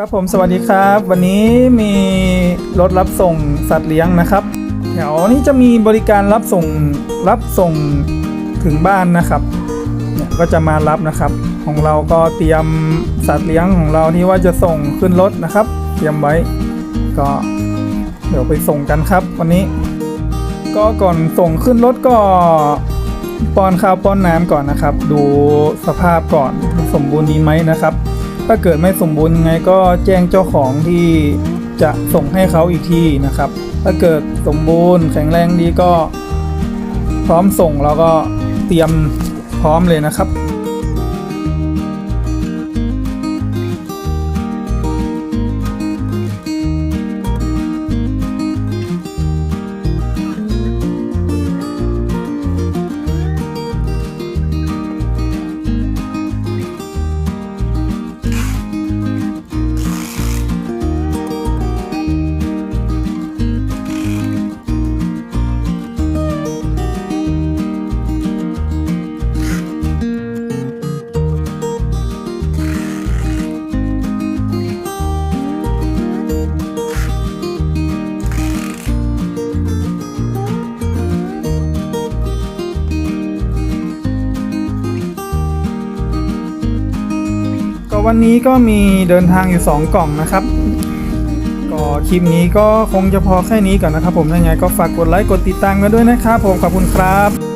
ครับผมสวัสดีครับ วันนี้มีรถรับส่งสัตว์เลี้ยงนะครับแถวนี้จะมีบริการรับส่งรับส่งถึงบ้านนะครับเนี่ยก็จะมารับนะครับ ของเราก็เตรียมสัตว์เลี้ยงของเราที่ว่าจะส่งขึ้นรถนะครับ เตรียมไว้ก็เดี๋ยวไปส่งกันครับ วันนี้ ก็ก่อนส่งขึ้นรถก็ป้อนข้าวป้อนน้ำก่อนนะครับ ดูสภาพก่อนสมบูรณ์ดีไหมนะครับ ถ้าเกิดไม่สมบูรณ์ยังไงก็แจ้งเจ้าของที่จะส่งให้เขาอีกทีนะครับ ถ้าเกิดสมบูรณ์แข็งแรงดีก็พร้อมส่งเราก็เตรียมพร้อมเลยนะครับ ก็วันนี้ก็มีเดินทางอยู่ 2 กล่องนะครับ ก็คลิปนี้ก็คงจะพอแค่นี้ก่อนนะครับผมยังไงก็ฝากกดไลค์กดติดตามกันด้วยนะครับผมขอบคุณครับ